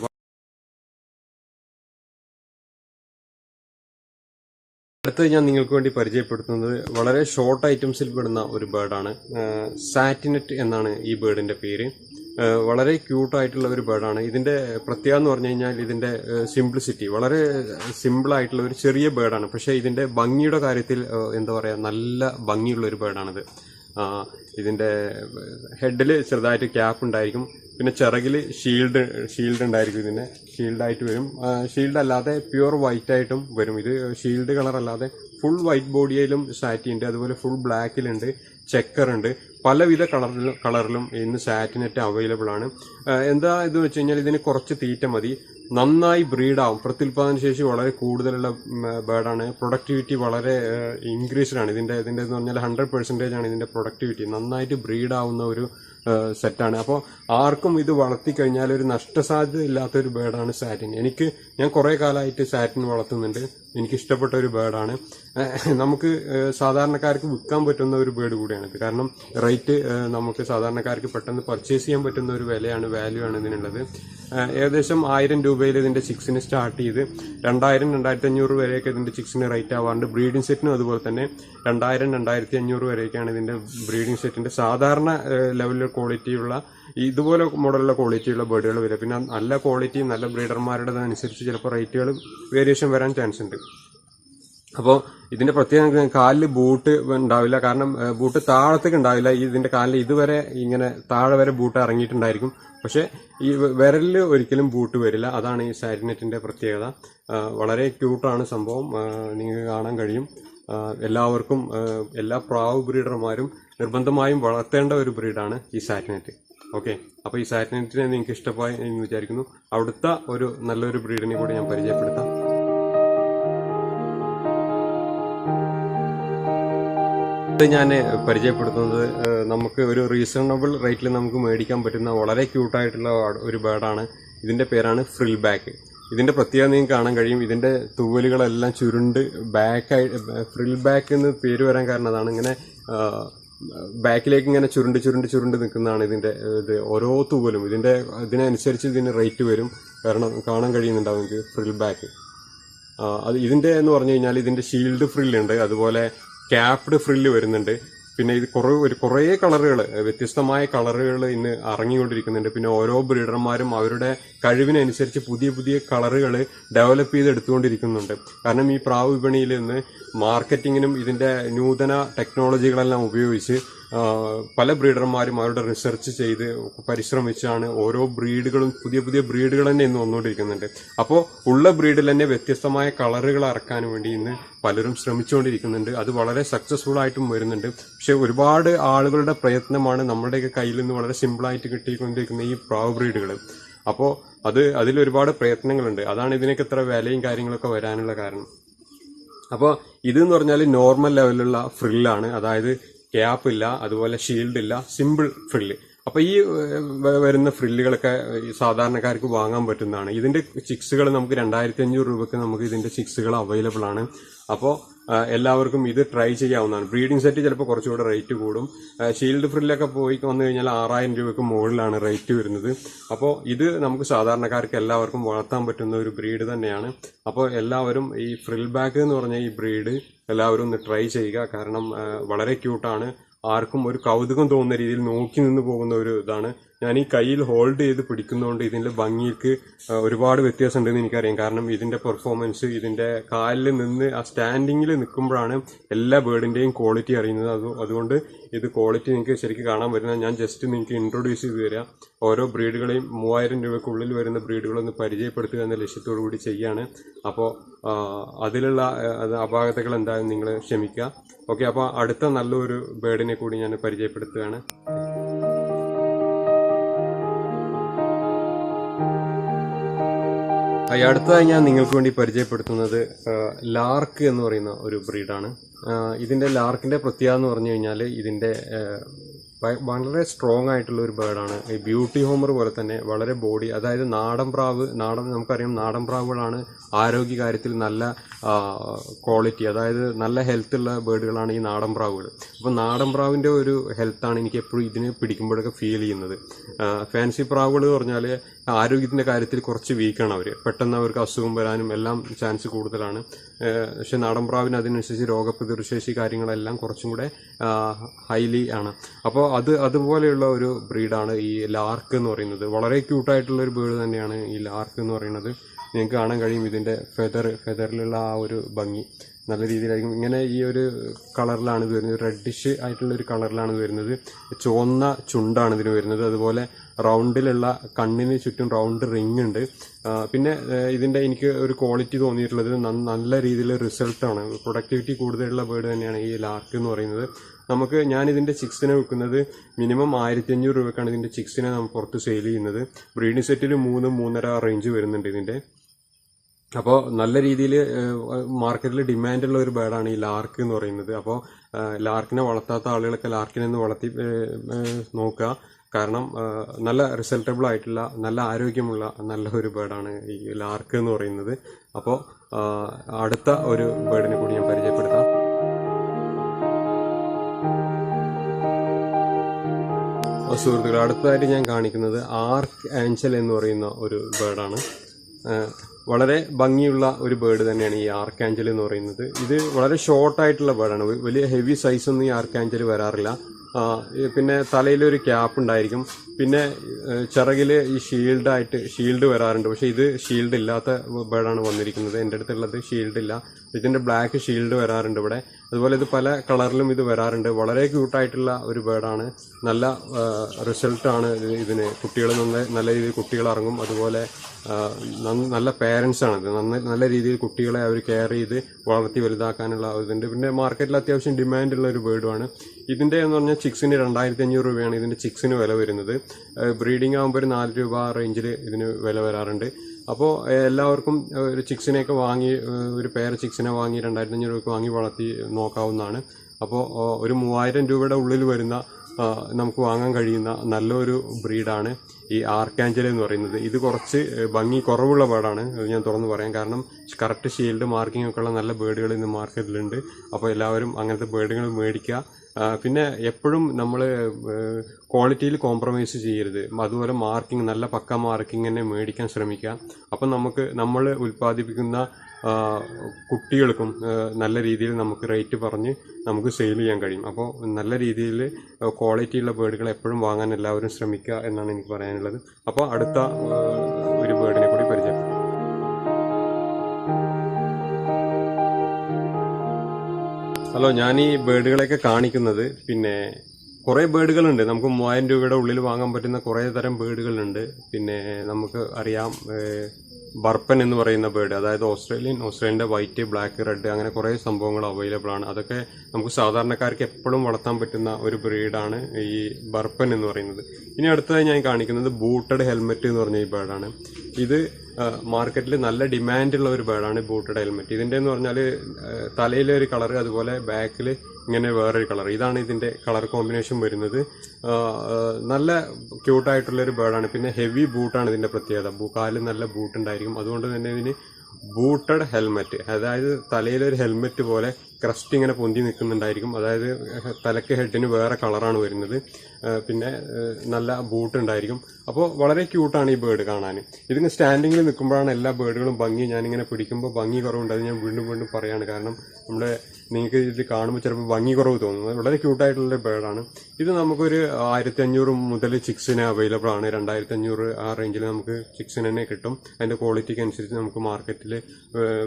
അടുത്തത് ഞാൻ നിങ്ങൾക്ക് വേണ്ടി പരിചയപ്പെടുത്തുന്നത് വളരെ ഷോർട്ട് ഐറ്റംസിൽ പെടുന്ന ഒരു ബേർഡാണ് സാറ്റിനെറ്റ് എന്നാണ് ഈ ബേർഡിന്റെ പേര്. വളരെ ക്യൂട്ടായിട്ടുള്ള ഒരു ബേർഡാണ് ഇതിന്റെ പ്രത്യേകത എന്ന് പറഞ്ഞു കഴിഞ്ഞാൽ ഇതിന്റെ സിംപ്ലിസിറ്റി വളരെ സിമ്പിൾ ആയിട്ടുള്ള ഒരു ചെറിയ ബേർഡാണ് പക്ഷേ ഇതിന്റെ ഭംഗിയുടെ കാര്യത്തിൽ എന്താ പറയാ നല്ല ഭംഗിയുള്ള ഒരു ബേർഡാണിത് ആ, ഇതിന്റെ ഹെഡിൽ ചെറുതായിട്ട് ക്യാപ്പ് ഉണ്ടായിരിക്കും. പിന്നെ ചിറകിൽ ഷീൽഡ് ഷീൽഡ് ഉണ്ടായിരിക്കും ഇതിന്. ഷീൽഡായിട്ട് വരും. ഷീൽഡ് അല്ലാതെ പ്യുവർ വൈറ്റ് ആയിട്ടും വരും. ഇത് ഷീൽഡ് കളർ അല്ലാതെ ഫുൾ വൈറ്റ് ബോഡിയിലും സാറ്റി ഉണ്ട്. അതുപോലെ ഫുൾ ബ്ലാക്കിലുണ്ട് ചെക്കറുണ്ട് പലവിധ കളറിലും കളറിലും ഇന്ന് സാറ്റിനെറ്റ് അവൈലബിൾ ആണ്. എന്താ ഇത് വെച്ച് കഴിഞ്ഞാൽ ഇതിന് കുറച്ച് തീറ്റ മതി. നന്നായി ബ്രീഡാവും പ്രത്യുൽപാദന ശേഷി വളരെ കൂടുതലുള്ള ബേർഡാണ് പ്രൊഡക്ടിവിറ്റി വളരെ ഇൻക്രീസ്ഡ് ആണ്. ഇതിന്റെ ഇതിന്റെ എന്ന് പറഞ്ഞാൽ ഹൺഡ്രഡ് പെർസെന്റേജ് ആണ് ഇതിന്റെ പ്രൊഡക്ടിവിറ്റി നന്നായിട്ട് ബ്രീഡാവുന്ന ഒരു സെറ്റാണ് അപ്പോൾ ആർക്കും ഇത് വളർത്തി കഴിഞ്ഞാൽ ഒരു നഷ്ടസാധ്യത ഇല്ലാത്ത ഒരു ബേർഡാണ് സാറ്റിൻ എനിക്ക് ഞാൻ കുറേ കാലമായിട്ട് സാറ്റിൻ വളർത്തുന്നുണ്ട്. എനിക്ക് ഇഷ്ടപ്പെട്ട ഒരു ബേർഡാണ് നമുക്ക് സാധാരണക്കാർക്ക് വിൽക്കാൻ പറ്റുന്ന ഒരു ബേർഡ് കൂടിയാണ്. ഇത് കാരണം റേറ്റ് നമുക്ക് സാധാരണക്കാർക്ക് പെട്ടെന്ന് പർച്ചേസ് ചെയ്യാൻ പറ്റുന്ന ഒരു വിലയാണ് വാല്യൂ ആണ് ഇതിനുള്ളത്. ഏകദേശം ആയിരം രൂപയിൽ ഇതിന്റെ ചിക്സിന് സ്റ്റാർട്ട് ചെയ്ത് രണ്ടായിരം രണ്ടായിരത്തി അഞ്ഞൂറ് വരെയൊക്കെ ഇതിന്റെ ചിക്സിന് റേറ്റ് ആവാറുണ്ട്. ബ്രീഡിംഗ് സെറ്റിനും അതുപോലെ തന്നെ രണ്ടായിരം രണ്ടായിരത്തി അഞ്ഞൂറ് വരെയൊക്കെയാണ് ഇതിന്റെ ബ്രീഡിംഗ് സെറ്റിന്റെ സാധാരണ ലെവലിൽ ക്വാളിറ്റിയുള്ള ഇതുപോലെ മോഡലുള്ള ക്വാളിറ്റിയുള്ള ബേഡുകൾ വരിക. പിന്നെ നല്ല ക്വാളിറ്റി നല്ല ബ്രീഡർമാരുടെ അനുസരിച്ച് ചിലപ്പോൾ റേറ്റുകൾ വേരിയേഷൻ വരാൻ ചാൻസ് ഉണ്ട്. അപ്പോൾ ഇതിന്റെ പ്രത്യേകം കാലിൽ ബൂട്ട് ഉണ്ടാവില്ല. കാരണം ബൂട്ട് താഴത്തേക്ക് ഉണ്ടാവില്ല. ഇതിന്റെ കാലിൽ ഇതുവരെ ഇങ്ങനെ താഴെ വരെ ബൂട്ട് ഇറങ്ങിയിട്ടുണ്ടായിരിക്കും. പക്ഷേ ഈ വിരലിൽ ഒരിക്കലും ബൂട്ട് വരില്ല. അതാണ് ഈ സാരിനെറ്റിന്റെ പ്രത്യേകത. വളരെ ക്യൂട്ടാണ് സംഭവം. നിങ്ങൾക്ക് കാണാൻ കഴിയും. എല്ലാവർക്കും എല്ലാ പ്രാവ് ബ്രീഡർമാരും നിർബന്ധമായും വളർത്തേണ്ട ഒരു ബ്രീഡാണ് ഈ സാറ്റിനെറ്റ് ഓക്കെ. അപ്പോൾ ഈ സാറ്റിനെറ്റിനെ നിങ്ങൾക്ക് ഇഷ്ടമായി എന്ന് വിചാരിക്കുന്നു. അവിടുത്തെ ഒരു നല്ലൊരു ബ്രീഡിനെ കൂടി ഞാൻ പരിചയപ്പെടുത്താം. ഞാൻ പരിചയപ്പെടുത്തുന്നത് നമുക്ക് ഒരു റീസണബിൾ റേറ്റിൽ നമുക്ക് മേടിക്കാൻ പറ്റുന്ന വളരെ ക്യൂട്ടായിട്ടുള്ള ഒരു ബേർഡാണ് ഇതിന്റെ പേരാണ് ഫ്രിൽ ബാക്ക് ഇതിന്റെ പ്രത്യേകത നിങ്ങൾക്ക് കാണാൻ കഴിയും. ഇതിന്റെ തൂവലുകളെല്ലാം ചുരുണ്ട് ബാക്കായി ഫ്രിൽ ബാക്ക് എന്ന് പേര് വരാൻ കാരണം അതാണ് ഇങ്ങനെ ബാക്കിലേക്ക് ഇങ്ങനെ ചുരുണ്ട് ചുരുണ്ട് ചുരുണ്ട് നിൽക്കുന്നതാണ് ഇതിന്റെ ഇത് ഓരോ തൂവലും. ഇതിന്റെ ഇതിനനുസരിച്ച് ഇതിന് റേറ്റ് വരും. കാരണം കാണാൻ കഴിയുന്നുണ്ടാവും നിങ്ങൾക്ക് ഫ്രിൽ ബാക്ക് അത് ഇതിന്റെ എന്ന് പറഞ്ഞു കഴിഞ്ഞാൽ ഇതിന്റെ ഷീൽഡ് ഫ്രില്ല് ഉണ്ട്. അതുപോലെ ക്യാപ്ഡ് ഫ്രില്ല് വരുന്നുണ്ട്. പിന്നെ ഇത് കുറേ ഒരു കുറേ കളറുകൾ വ്യത്യസ്തമായ കളറുകൾ ഇന്ന് ഇറങ്ങിക്കൊണ്ടിരിക്കുന്നുണ്ട് പിന്നെ ഓരോ ബ്രീഡർമാരും അവരുടെ കഴിവിനനുസരിച്ച് പുതിയ പുതിയ കളറുകൾ ഡെവലപ്പ് ചെയ്ത് എടുത്തുകൊണ്ടിരിക്കുന്നുണ്ട് കാരണം ഈ പ്രാവ് വിപണിയിൽ നിന്ന് മാർക്കറ്റിങ്ങിനും ഇതിന്റെ നൂതന ടെക്നോളജികളെല്ലാം ഉപയോഗിച്ച് പല ബ്രീഡർമാരും അവരുടെ റിസർച്ച് ചെയ്ത് പരിശ്രമിച്ചാണ് ഓരോ ബ്രീഡുകളും പുതിയ പുതിയ ബ്രീഡുകൾ തന്നെ ഇന്ന് വന്നുകൊണ്ടിരിക്കുന്നുണ്ട്. അപ്പോൾ ഉള്ള ബ്രീഡിൽ തന്നെ വ്യത്യസ്തമായ കളറുകൾ ഇറക്കാൻ വേണ്ടി ഇന്ന് പലരും ശ്രമിച്ചുകൊണ്ടിരിക്കുന്നുണ്ട്. അത് വളരെ സക്സസ്ഫുൾ ആയിട്ടും വരുന്നുണ്ട്. പക്ഷെ ഒരുപാട് ആളുകളുടെ പ്രയത്നമാണ് നമ്മുടെയൊക്കെ കയ്യിൽ നിന്ന് വളരെ സിമ്പിളായിട്ട് കിട്ടിക്കൊണ്ടിരിക്കുന്ന ഈ പ്രാവ് ബ്രീഡുകൾ. അപ്പോൾ അത് അതിൽ ഒരുപാട് പ്രയത്നങ്ങളുണ്ട്. അതാണ് ഇതിനൊക്കെ ഇത്ര വിലയും കാര്യങ്ങളൊക്കെ വരാനുള്ള കാരണം. അപ്പോൾ ഇത് എന്ന് പറഞ്ഞാൽ നോർമൽ ലെവലിലുള്ള ഫ്രില്ലാണ് അതായത് ക്യാപ്പ് ഇല്ല അതുപോലെ ഷീൽഡ് ഇല്ല സിമ്പിൾ ഫ്രില്ല് അപ്പോൾ ഈ വരുന്ന ഫ്രില്ലുകളൊക്കെ സാധാരണക്കാർക്ക് വാങ്ങാൻ പറ്റുന്നതാണ്. ഇതിന്റെ ചിക്സുകൾ നമുക്ക് രണ്ടായിരത്തി അഞ്ഞൂറ് രൂപയ്ക്ക് നമുക്ക് ഇതിന്റെ ചിക്സുകൾ അവൈലബിൾ ആണ്. അപ്പോൾ എല്ലാവർക്കും ഇത് ട്രൈ ചെയ്യാവുന്നതാണ്. ബ്രീഡിംഗ് സെറ്റ് ചിലപ്പോൾ കുറച്ചുകൂടെ റേറ്റ് കൂടും. ഷീൽഡ് ഫ്രില്ലൊക്കെ പോയി വന്നു കഴിഞ്ഞാൽ ആറായിരം രൂപയ്ക്ക് മുകളിലാണ് റേറ്റ് വരുന്നത്. അപ്പോൾ ഇത് നമുക്ക് സാധാരണക്കാർക്ക് എല്ലാവർക്കും വളർത്താൻ പറ്റുന്ന ഒരു ബ്രീഡ് തന്നെയാണ്. അപ്പോൾ എല്ലാവരും ഈ ഫ്രിൽ ബാഗ് എന്ന് പറഞ്ഞ ഈ ബ്രീഡ് എല്ലാവരും ഒന്ന് ട്രൈ ചെയ്യുക. കാരണം വളരെ ക്യൂട്ടാണ് ആർക്കും ഒരു കൗതുകം തോന്നുന്ന രീതിയിൽ നോക്കി നിന്ന് പോകുന്ന ഒരു ഇതാണ് ഞാൻ ഈ കയ്യിൽ ഹോൾഡ് ചെയ്ത് പിടിക്കുന്നതുകൊണ്ട് ഇതിന്റെ ഭംഗിക്ക് ഒരുപാട് വ്യത്യാസം ഉണ്ടെന്ന് എനിക്കറിയാം. കാരണം ഇതിന്റെ പെർഫോമൻസ് ഇതിന്റെ കാലിൽ നിന്ന് ആ സ്റ്റാൻഡിങ്ങിൽ നിൽക്കുമ്പോഴാണ് എല്ലാ ബേർഡിന്റെയും ക്വാളിറ്റി അറിയുന്നത്. അത് അതുകൊണ്ട് ഇത് ക്വാളിറ്റി നിങ്ങൾക്ക് ശരിക്കും കാണാൻ പറ്റുന്ന ഞാൻ ജസ്റ്റ് നിങ്ങൾക്ക് ഇൻട്രൊഡ്യൂസ് ചെയ്ത് തരാം. ഓരോ ബ്രീഡുകളെയും മൂവായിരം രൂപയ്ക്കുള്ളിൽ വരുന്ന ബ്രീഡുകളൊന്ന് പരിചയപ്പെടുത്തുക എന്ന ലക്ഷ്യത്തോടു കൂടി ചെയ്യാണ്. അപ്പോൾ അതിലുള്ള അപാകതകൾ എന്തായാലും നിങ്ങൾ ക്ഷമിക്കുക. ഓക്കെ അപ്പോൾ അടുത്ത നല്ലൊരു ബേർഡിനെ കൂടി ഞാൻ പരിചയപ്പെടുത്തുകയാണ്. അടുത്തതായി ഞാൻ നിങ്ങൾക്ക് വേണ്ടി പരിചയപ്പെടുത്തുന്നത് ലാർക്ക് എന്ന് പറയുന്ന ഒരു ബ്രീഡാണ്. ഇതിന്റെ ഇതിന്റെ ലാർക്കിന്റെ പ്രത്യേകത എന്ന് പറഞ്ഞു കഴിഞ്ഞാൽ വ- വളരെ സ്ട്രോങ് ആയിട്ടുള്ള ഒരു ബേർഡാണ് ഈ ബ്യൂട്ടി ഹോമർ പോലെ തന്നെ വളരെ ബോഡി അതായത് നാടൻ പ്രാവ് നാടൻ നമുക്കറിയാം നാടൻ പ്രാവുകളാണ് ആരോഗ്യ കാര്യത്തിൽ നല്ല ക്വാളിറ്റി അതായത് നല്ല ഹെൽത്ത് ഉള്ള ബേർഡുകളാണ് ഈ നാടൻ പ്രാവുകൾ. അപ്പോൾ നാടൻ പ്രാവിന്റെ ഒരു ഹെൽത്താണ് എനിക്ക് എപ്പോഴും ഇതിനെ പിടിക്കുമ്പോഴൊക്കെ ഫീൽ ചെയ്യുന്നത്. ഫാൻസി പ്രാവുകൾ എന്ന് പറഞ്ഞാൽ ആരോഗ്യത്തിന്റെ കാര്യത്തിൽ കുറച്ച് വീക്കാണ് അവർ പെട്ടെന്ന് അവർക്ക് അസുഖം വരാനും എല്ലാം ചാൻസ് കൂടുതലാണ്. പക്ഷേ നാടൻ പ്രാവിന് അതിനനുസരിച്ച് രോഗപ്രതിരോധശേഷി കാര്യങ്ങളെല്ലാം കുറച്ചും കൂടെ ഹൈലി ആണ്. അപ്പോൾ അത് അതുപോലെയുള്ള ഒരു ബ്രീഡാണ് ഈ ലാർക്ക് എന്ന് പറയുന്നത്. വളരെ ക്യൂട്ടായിട്ടുള്ള ഒരു ബേർഡ് തന്നെയാണ് ഈ ലാർക്ക് എന്ന് പറയുന്നത്. നിങ്ങൾക്ക് കാണാൻ കഴിയും ഇതിന്റെ ഫെദർ ഫെദറിലുള്ള ആ ഒരു ഭംഗി. നല്ല രീതിയിലായിരിക്കും. ഇങ്ങനെ ഈ ഒരു കളറിലാണ് ഇത് വരുന്നത്. റെഡിഷ് ആയിട്ടുള്ള ഒരു കളറിലാണ് വരുന്നത്. ചുവന്ന ചുണ്ടാണ് ഇതിന് വരുന്നത്. അതുപോലെ റൗണ്ടിലുള്ള കണ്ണിന് ചുറ്റും റൗണ്ട് റിങ് ഉണ്ട്. പിന്നെ ഇതിന്റെ എനിക്ക് ഒരു ക്വാളിറ്റി തോന്നിയിട്ടുള്ളത് നല്ല രീതിയിൽ റിസൾട്ടാണ്. പ്രൊഡക്ടിവിറ്റി കൂടുതലുള്ള ബേർഡ് തന്നെയാണ് ഈ ലാർക്ക് എന്ന് പറയുന്നത്. നമുക്ക് ഞാൻ ഇതിന്റെ ചിക്സിനെ വിൽക്കുന്നത് മിനിമം ആയിരത്തി അഞ്ഞൂറ് രൂപക്കാണ് ഇതിന്റെ ചിക്സിനെ നമ്മൾ പുറത്ത് സെയിൽ ചെയ്യുന്നത്. ബ്രീഡിംഗ് സെറ്റിൽ മൂന്ന് മൂന്നര റേഞ്ച് വരുന്നുണ്ട് ഇതിന്റെ അപ്പോൾ നല്ല രീതിയിൽ മാർക്കറ്റിൽ ഡിമാൻഡുള്ള ഒരു ബേർഡാണ് ഈ ലാർക്ക് എന്ന് പറയുന്നത്. അപ്പോൾ ലാർക്കിനെ വളർത്താത്ത ആളുകളൊക്കെ ലാർക്കിനെ ഒന്ന് വളർത്തി നോക്കുക. കാരണം നല്ല റിസൾട്ടബിൾ ആയിട്ടുള്ള നല്ല ആരോഗ്യമുള്ള നല്ല ഒരു ബേർഡാണ് ഈ ലാർക്ക് എന്ന് പറയുന്നത്. അപ്പോൾ അടുത്ത ഒരു ബേർഡിനെ കൂടി ഞാൻ പരിചയപ്പെടുത്താം. സുഹൃത്തുക്കൾ അടുത്തതായിട്ട് ഞാൻ കാണിക്കുന്നത് ആർക്ക് ആഞ്ചൽ എന്ന് പറയുന്ന ഒരു ബേർഡാണ് വളരെ ഭംഗിയുള്ള ഒരു ബേർഡ് തന്നെയാണ് ഈ ആർക്ക് ആഞ്ചൽ എന്ന് പറയുന്നത്. ഇത് വളരെ ഷോർട്ട് ആയിട്ടുള്ള ബേർഡാണ് വലിയ ഹെവി സൈസ് ഒന്നും ഈ ആർക്ക് ആഞ്ചൽ വരാറില്ല. പിന്നെ തലയിലൊരു ക്യാപ്പ് ഉണ്ടായിരിക്കും. പിന്നെ ചിറകിൽ ഈ ഷീൽഡായിട്ട് ഷീൽഡ് വരാറുണ്ട്. പക്ഷേ ഇത് ഷീൽഡ് ഇല്ലാത്ത ബേഡാണ് വന്നിരിക്കുന്നത്. എന്റെ അടുത്തുള്ളത് ഷീൽഡ് ഇല്ല. ഇതിന്റെ ബ്ലാക്ക് ഷീൽഡ് വരാറുണ്ട് ഇവിടെ. അതുപോലെ ഇത് പല കളറിലും ഇത് വരാറുണ്ട്. വളരെ ക്യൂട്ടായിട്ടുള്ള ഒരു ബേർഡാണ് നല്ല റിസൾട്ടാണ് ഇതിന്. കുട്ടികൾ നന്ന നല്ല രീതിയിൽ കുട്ടികൾ ഇറങ്ങും. അതുപോലെ നല്ല പേരൻസാണ് ഇത്. നല്ല രീതിയിൽ കുട്ടികളെ അവർ കെയർ ചെയ്ത് വളർത്തി വലുതാക്കാനുള്ള ഇതുണ്ട്. പിന്നെ മാർക്കറ്റിൽ അത്യാവശ്യം ഡിമാൻഡുള്ള ഒരു ബേർഡുമാണ് ഇതിന്റെ എന്ന് പറഞ്ഞാൽ ചിക്സിന് രണ്ടായിരത്തി അഞ്ഞൂറ് രൂപയാണ് ഇതിന്റെ ചിക്സിന് വില വരുന്നത്. ബ്രീഡിംഗ് ആകുമ്പോൾ ഒരു നാല് രൂപ റേഞ്ചിൽ ഇതിന് വില വരാറുണ്ട്. അപ്പോൾ എല്ലാവർക്കും ഒരു ചിക്സിനെയൊക്കെ വാങ്ങി ഒരു പേര ചിക്സിനെ വാങ്ങി രണ്ടായിരത്തി അഞ്ഞൂറ് രൂപയ്ക്ക് വാങ്ങി വളർത്തി നോക്കാവുന്നതാണ്. അപ്പോൾ ഒരു മൂവായിരം രൂപയുടെ ഉള്ളിൽ വരുന്ന നമുക്ക് വാങ്ങാൻ കഴിയുന്ന നല്ലൊരു ബ്രീഡാണ് ഈ ആർക്കാഞ്ചൽ എന്ന് പറയുന്നത്. ഇത് കുറച്ച് ഭംഗി കുറവുള്ള ബേർഡാണ് ഞാൻ തുറന്നു പറയാം. കാരണം കറക്റ്റ് ഷീൽഡ് മാർക്കിംഗ് ഒക്കെ ഉള്ള നല്ല ബേർഡുകൾ ഇന്ന് മാർക്കറ്റിലുണ്ട് അപ്പോൾ എല്ലാവരും അങ്ങനത്തെ ബേർഡുകൾ മേടിക്കുക. പിന്നെ എപ്പോഴും നമ്മൾ ക്വാളിറ്റിയിൽ കോംപ്രമൈസ് ചെയ്യരുത്. അതുപോലെ മാർക്കിംഗ് നല്ല പക്ക മാർക്കിംഗ് തന്നെ മേടിക്കാൻ ശ്രമിക്കുക. അപ്പം നമുക്ക് നമ്മൾ ഉൽപ്പാദിപ്പിക്കുന്ന കുട്ടികൾക്കും നല്ല രീതിയിൽ നമുക്ക് റേറ്റ് പറഞ്ഞ് നമുക്ക് സെയിൽ ചെയ്യാൻ കഴിയും. അപ്പോൾ നല്ല രീതിയിൽ ക്വാളിറ്റിയുള്ള ബേഡുകൾ എപ്പോഴും വാങ്ങാൻ എല്ലാവരും ശ്രമിക്കുക എന്നാണ് എനിക്ക് പറയാനുള്ളത്. അപ്പോൾ അടുത്ത ഒരു ബേഡിനെ കൂടി പരിചയപ്പെടും ഹലോ ഞാൻ ഈ ബേഡുകളെയൊക്കെ കാണിക്കുന്നത് പിന്നെ കുറേ ബേഡുകളുണ്ട് നമുക്ക് മൂവായിരം രൂപയുടെ ഉള്ളിൽ വാങ്ങാൻ പറ്റുന്ന കുറേ തരം ബേഡുകളുണ്ട് പിന്നെ നമുക്ക് അറിയാം ബർപ്പൻ എന്ന് പറയുന്ന ബേർഡ് അതായത് ഓസ്ട്രേലിയൻ ഓസ്ട്രേലിയന്റെ വൈറ്റ് ബ്ലാക്ക് റെഡ് അങ്ങനെ കുറേ സംഭവങ്ങൾ അവൈലബിൾ ആണ്. അതൊക്കെ നമുക്ക് സാധാരണക്കാർക്ക് എപ്പോഴും വളർത്താൻ പറ്റുന്ന ഒരു ബ്രീഡാണ് ഈ ബർപ്പൻ എന്ന് പറയുന്നത്. ഇനി അടുത്തതായി ഞാൻ കാണിക്കുന്നത് ബൂട്ടഡ് ഹെൽമെറ്റ് എന്ന് പറഞ്ഞ ഈ ബേർഡാണ് ഇത് മാർക്കറ്റിൽ നല്ല ഡിമാൻഡുള്ള ഒരു ബേർഡാണ് ബൂട്ടഡ് ഹെൽമെറ്റ് ഇതിന്റെ എന്ന് പറഞ്ഞാൽ തലയിലെ ഒരു കളർ അതുപോലെ ബാക്കിൽ ഇങ്ങനെ വേറൊരു കളർ. ഇതാണ് ഇതിന്റെ കളർ കോമ്പിനേഷൻ വരുന്നത്. നല്ല ക്യൂട്ടായിട്ടുള്ള ഒരു ബേർഡാണ് പിന്നെ ഹെവി ബൂട്ടാണ് ഇതിന്റെ പ്രത്യേകത. കാലിൽ നല്ല ബൂട്ട് ഉണ്ടായിരിക്കും. അതുകൊണ്ട് തന്നെ ഇതിന് ബൂട്ടഡ് ഹെൽമെറ്റ് അതായത് തലയിലൊരു ഹെൽമെറ്റ് പോലെ ക്രസ്റ്റ് ഇങ്ങനെ പൊന്തി നിൽക്കുന്നുണ്ടായിരിക്കും. അതായത് തലക്ക് ഹെഡിന് വേറെ കളറാണ് വരുന്നത്. പിന്നെ നല്ല ബൂട്ട് ഉണ്ടായിരിക്കും. അപ്പോൾ വളരെ ക്യൂട്ടാണ് ഈ ബേർഡ് കാണാൻ. ഇതിന് സ്റ്റാൻഡിങ്ങിൽ നിൽക്കുമ്പോഴാണ് എല്ലാ ബേർഡുകളും ഭംഗി. ഞാനിങ്ങനെ പിടിക്കുമ്പോൾ ഭംഗി കുറവുണ്ട്. അത് ഞാൻ വീണ്ടും വീണ്ടും പറയാണ്. കാരണം നമ്മുടെ നിങ്ങൾക്ക് ഇത് കാണുമ്പോൾ ചിലപ്പോൾ ഭംഗി കുറവ് തോന്നുന്നത് വളരെ ക്യൂട്ടായിട്ടുള്ള ബേഡാണ് ഇത് നമുക്കൊരു ആയിരത്തി അഞ്ഞൂറ് മുതൽ ചിക്സിന് അവൈലബിൾ ആണ്. രണ്ടായിരത്തി അഞ്ഞൂറ് ആ റേഞ്ചിൽ നമുക്ക് ചിക്സിന് തന്നെ കിട്ടും. അതിന്റെ ക്വാളിറ്റിക്ക് അനുസരിച്ച് നമുക്ക് മാർക്കറ്റിൽ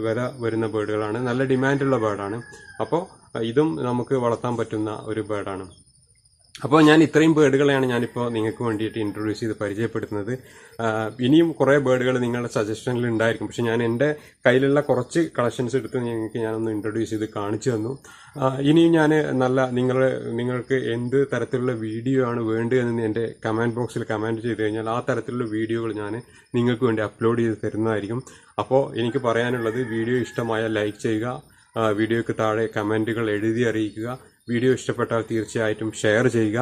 വില വരുന്ന ബേഡുകളാണ് നല്ല ഡിമാൻഡുള്ള ബേഡാണ് അപ്പോൾ ഇതും നമുക്ക് വളർത്താൻ പറ്റുന്ന ഒരു ബേർഡാണ് അപ്പോൾ ഞാൻ ഇത്രയും ബേർഡുകളെയാണ് ഞാനിപ്പോൾ നിങ്ങൾക്ക് വേണ്ടിയിട്ട് ഇൻട്രൊഡ്യൂസ് ചെയ്ത് പരിചയപ്പെടുത്തുന്നത്. ഇനിയും കുറേ ബേർഡുകൾ നിങ്ങളുടെ സജഷനിൽ ഉണ്ടായിരിക്കും. പക്ഷെ ഞാൻ എന്റെ കയ്യിലുള്ള കുറച്ച് കളക്ഷൻസ് എടുത്ത് നിങ്ങൾക്ക് ഞാനൊന്ന് ഇൻട്രൊഡ്യൂസ് ചെയ്ത് കാണിച്ചു തന്നു. ഇനിയും ഞാൻ നല്ല നിങ്ങൾ നിങ്ങൾക്ക് എന്ത് തരത്തിലുള്ള വീഡിയോ ആണ് വേണ്ടതെന്ന് എന്റെ കമന്റ് ബോക്സിൽ കമന്റ് ചെയ്ത് കഴിഞ്ഞാൽ ആ തരത്തിലുള്ള വീഡിയോകൾ ഞാൻ നിങ്ങൾക്ക് വേണ്ടി അപ്ലോഡ് ചെയ്ത് തരുന്നതായിരിക്കും. അപ്പോൾ എനിക്ക് പറയാനുള്ളത് വീഡിയോ ഇഷ്ടമായ ലൈക്ക് ചെയ്യുക വീഡിയോയ്ക്ക് താഴെ കമന്റുകൾ എഴുതി അറിയിക്കുക. വീഡിയോ ഇഷ്ടപ്പെട്ടാൽ തീർച്ചയായിട്ടും ഷെയർ ചെയ്യുക.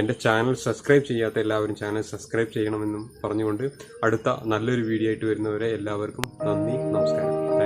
എന്റെ ചാനൽ സബ്സ്ക്രൈബ് ചെയ്യാത്ത എല്ലാവരും ചാനൽ സബ്സ്ക്രൈബ് ചെയ്യണമെന്നും പറഞ്ഞുകൊണ്ട് അടുത്ത നല്ലൊരു വീഡിയോ ആയിട്ട് വരുന്നവരെ എല്ലാവർക്കും നന്ദി നമസ്കാരം.